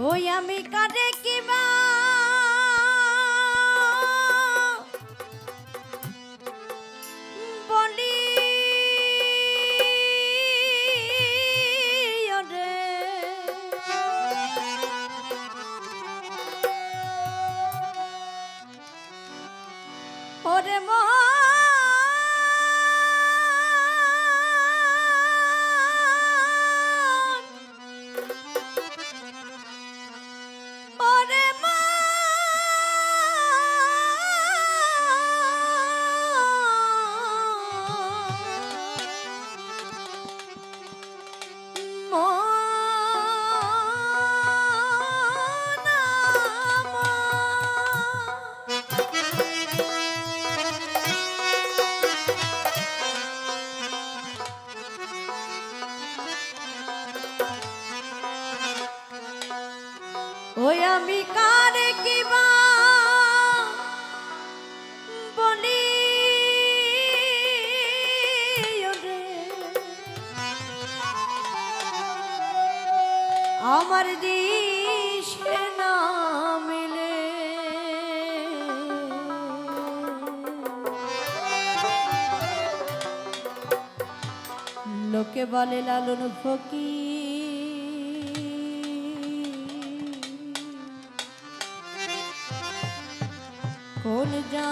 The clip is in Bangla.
ওই আমি কারে কিবা? ওই আমি কারে কিবা বলি? আমার দিশে না মিলে। লোকে বলে লালন ফকির কোন যা